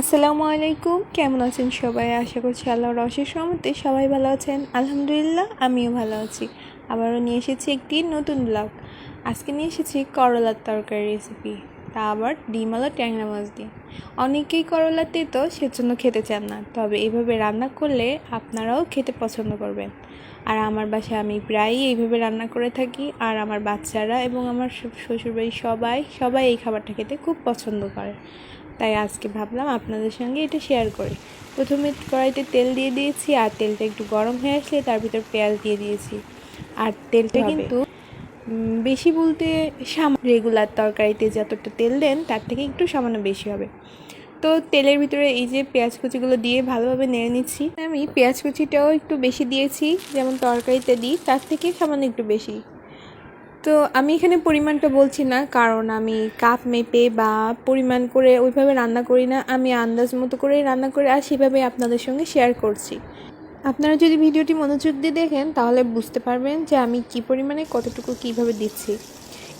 আসসালামু আলাইকুম। কেমন আছেন সবাই? আশা করছি আল্লাহর অশেষ রহমতে সবাই ভালো আছেন। আলহামদুলিল্লাহ, আমিও ভালো আছি। আবারও নিয়ে এসেছি একটি নতুন ব্লগ আজকে নিয়ে এসেছি করলার তরকারি রেসিপি তা আবার ডিম আলো ট্যাংরা মাছ দিয়ে। অনেকেই করলা তেতো সেজন্য খেতে চান না। তবে এইভাবে রান্না করলে আপনারাও খেতে পছন্দ করবেন। আর আমার বাসায় আমি প্রায়ই এইভাবে রান্না করে থাকি। আর আমার বাচ্চারা এবং আমার শ্বশুরবাড়ির সবাই সবাই এই খাবারটা খেতে খুব পছন্দ করে। তাই আজকে ভাবলাম আপনাদের সঙ্গে এটা শেয়ার করি। প্রথমে কড়াইতে তেল দিয়ে দিয়েছি আর তেলটা একটু গরম হয়ে আসলে তার ভিতর পেঁয়াজ দিয়ে দিয়েছি। আর তেলটা কিন্তু বেশি বলতে সাম রেগুলার তরকারিতে যতটা তেল দেন তার থেকে একটু সামান্য বেশি হবে। তো তেলের ভিতরে এই যে পেঁয়াজ কুচিগুলো দিয়ে ভালোভাবে নেড়ে নিচ্ছি। আমি পেঁয়াজ কুচিটাও একটু বেশি দিয়েছি যেমন তরকারিতে দিই তার থেকে সামান্য একটু বেশি। তো আমি এখানে পরিমাণটা বলছি না, কারণ আমি কাপ মেপে বা পরিমাণ করে ওইভাবে রান্না করি না। আমি আন্দাজ মতো করেই রান্না করে আর সেভাবে আপনাদের সঙ্গে শেয়ার করছি। আপনারা যদি ভিডিওটি মনোযোগ দিয়ে দেখেন, তাহলে বুঝতে পারবেন যে আমি কি পরিমাণে, কতটুকু, কীভাবে দিচ্ছি।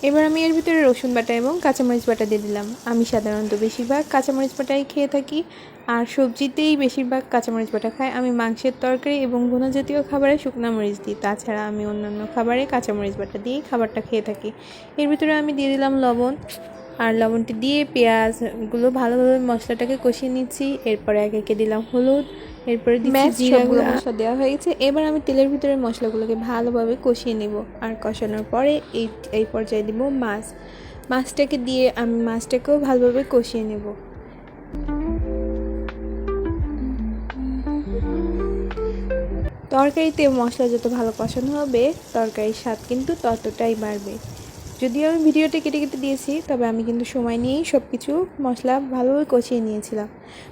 এবার আমি এর ভিতরে রসুন বাটা এবং কাঁচামরিচ বাটা দিয়ে দিলাম। আমি সাধারণত বেশিরভাগ কাঁচামরিচ বাটাই খেয়ে থাকি, আর সবজিতেই বেশিরভাগ কাঁচামরিচ বাটা খাই। আমি মাংসের তরকারি এবং ঘন জাতীয় খাবারে শুকনো মরিচ দিই, তাছাড়া আমি অন্যান্য খাবারে কাঁচামরিচ বাটা দিয়েই খাবারটা খেয়ে থাকি। এর ভিতরে আমি দিয়ে দিলাম লবণ। আর লবণটি দিয়ে পেঁয়াজগুলো ভালোভাবে মশলাটাকে কষিয়ে নিচ্ছি। এরপরে এক একে দিলাম হলুদ। এরপরে দিচ্ছি মশলা দেওয়া হয়ে গেছে। এবার আমি তেলের ভিতরে মশলাগুলোকে ভালোভাবে কষিয়ে নেব। আর কষানোর পরে এই এই পর্যায়ে দিব মাছ। মাছটাকে দিয়ে আমি মাছটাকেও ভালোভাবে কষিয়ে নেব। তরকারিতে মশলা যত ভালো কষানো হবে তরকারির স্বাদ কিন্তু ততটাই বাড়বে। যদিও আমি ভিডিওটা কেটে কেটে দিয়েছি, তবে আমি কিন্তু সময় নিয়েই সব কিছু মশলা ভালোভাবে কষিয়ে নিয়েছিলাম।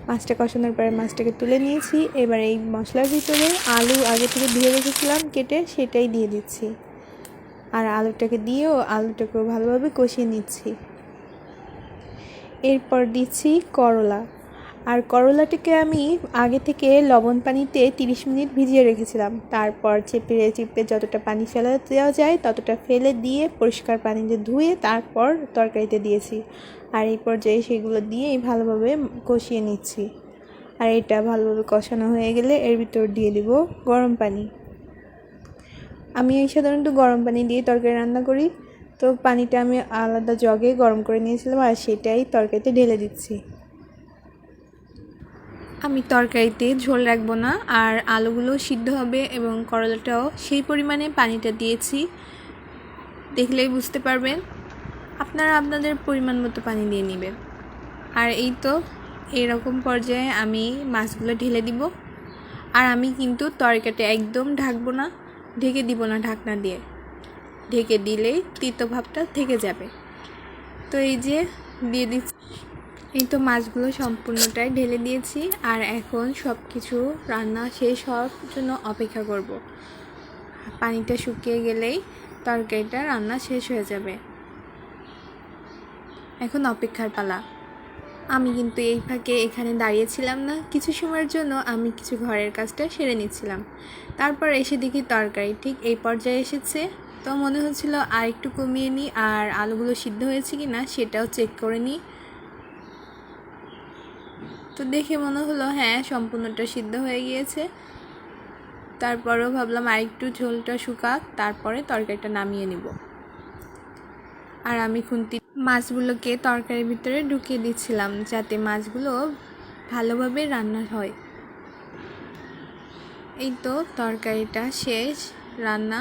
মাছটা কষানোর পরে মাছটাকে তুলে নিয়েছি। এবার এই মশলার ভিতরে আলু আগে থেকে ধুয়ে রেখেছিলাম, কেটে সেটাই দিয়ে দিচ্ছি। আর আলুটাকে দিয়েও আলুটাকেও ভালোভাবে কষিয়ে নিচ্ছি। এরপর দিচ্ছি করলা। আর করলাটাকে আমি আগে থেকে লবণ পানিতে তিরিশ মিনিট ভিজিয়ে রেখেছিলাম। তারপর চেপে চিপে যতটা পানি ফেলে দেওয়া যায়, ততটা ফেলে দিয়ে পরিষ্কার পানিতে ধুয়ে তারপর তরকারিতে দিয়েছি। আর এই পর্যায়ে সেগুলো দিয়েই ভালোভাবে কষিয়ে নিচ্ছি। আর এটা ভালোভাবে কষানো হয়ে গেলে এর ভিতর দিয়ে দিব গরম পানি। আমি এই সাধারণত গরম পানি দিয়ে তরকারি রান্না করি। তো পানিটা আমি আলাদা জগে গরম করে নিয়েছিলাম আর সেটাই তরকারিতে ঢেলে দিচ্ছি। আমি তরকারিতে ঝোল রাখব না, আর আলুগুলো সিদ্ধ হবে এবং করলাটাও সেই পরিমাণে পানিটা দিয়েছি। দেখলেই বুঝতে পারবেন, আপনারা আপনাদের পরিমাণ মতো পানি দিয়ে নেবেন। আর এই তো, এরকম পর্যায়ে আমি মাছগুলো ঢেলে দিব। আর আমি কিন্তু তরকারিটা একদম ঢাকবো না, ঢেকে দিব না ঢাকনা দিয়ে। ঢেকে দিলেই তিতো ভাবটা থেকে যাবে। তো এই যে, দিয়ে দিচ্ছি। এই তো মাছগুলো সম্পূর্ণটাই ঢেলে দিয়েছি আর এখন সব কিছু রান্না শেষ হওয়ার জন্য অপেক্ষা করব। পানিটা শুকিয়ে গেলেই তরকারিটা রান্না শেষ হয়ে যাবে। এখন অপেক্ষার পালা। আমি কিন্তু এই ফাঁকে এখানে দাঁড়িয়েছিলাম না। কিছু সময়ের জন্য আমি কিছু ঘরের কাজটা সেরে নিচ্ছিলাম। তারপর এসে দেখি তরকারি ঠিক এই পর্যায়ে এসেছে। তো মনে হচ্ছিল আর একটু কমিয়ে নিই আর আলুগুলো সিদ্ধ হয়েছে কি না সেটাও চেক করে নিই। তো দেখে মনে হলো হ্যাঁ সম্পূর্ণটা সিদ্ধ হয়ে গিয়েছে। তারপরেও ভাবলাম আরেকটু ঝোলটা শুকাক, তারপরে তরকারিটা নামিয়ে নিব। আর আমি খুন্তি মাছগুলোকে তরকারির ভিতরে ঢুকিয়ে দিচ্ছিলাম, যাতে মাছগুলো ভালোভাবে রান্না হয়। এই তো তরকারিটা শেষ, রান্না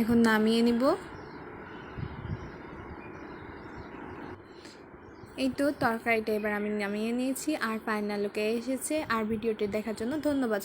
এখন নামিয়ে নিব। এই তো তরকারিটা এবার আমি নামিয়ে নিয়েছি, আর পায়না লোকে এসেছে, আর ভিডিওটি দেখার জন্য ধন্যবাদ।